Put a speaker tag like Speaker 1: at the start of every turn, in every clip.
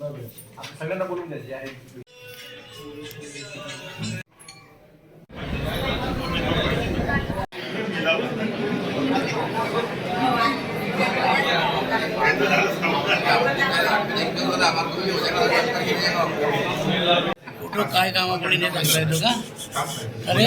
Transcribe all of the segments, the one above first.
Speaker 1: वऱ्या आहे
Speaker 2: कुठं काय कामाकडे नाही सांगता येतो का अरे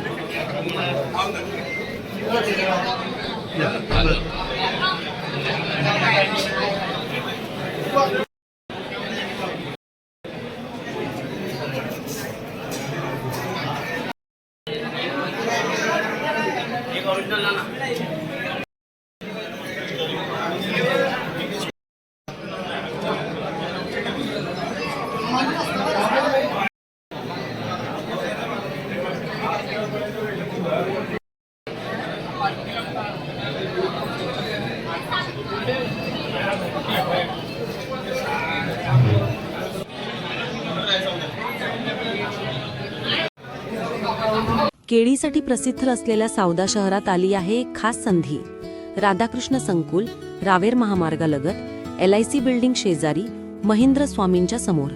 Speaker 2: original
Speaker 3: केळीसाठी प्रसिद्ध असलेल्या सावदा शहरात आली आहे एक खास संधी. राधाकृष्ण संकुल रावेर महामार्गालगत एल आय सी बिल्डिंग शेजारी महेंद्र स्वामींच्या समोर.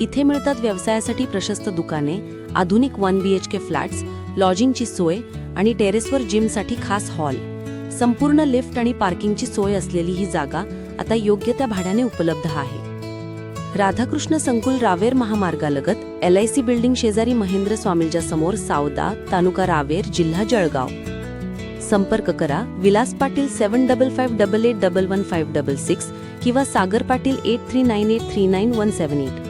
Speaker 3: इथे मिळतात व्यवसायासाठी प्रशस्त दुकाने आधुनिक one B H K flats लॉजिंगची सोय आणि टेरेसवर जिमसाठी खास हॉल. संपूर्ण लिफ्ट आणि पार्किंगची सोय असलेली ही जागा आता योग्य त्या भाड्याने उपलब्ध आहे. राधाकृष्ण संकुल रावेर महामार्गालगत एल आय सी बिल्डिंग शेजारी महेंद्र स्वामींच्या समोर सावदा तालुका रावेर जिल्हा जळगाव. संपर्क करा Vilas Patil seven double five double eight double one five double six किंवा Sagar Patil eight three nine eight three nine one seven eight.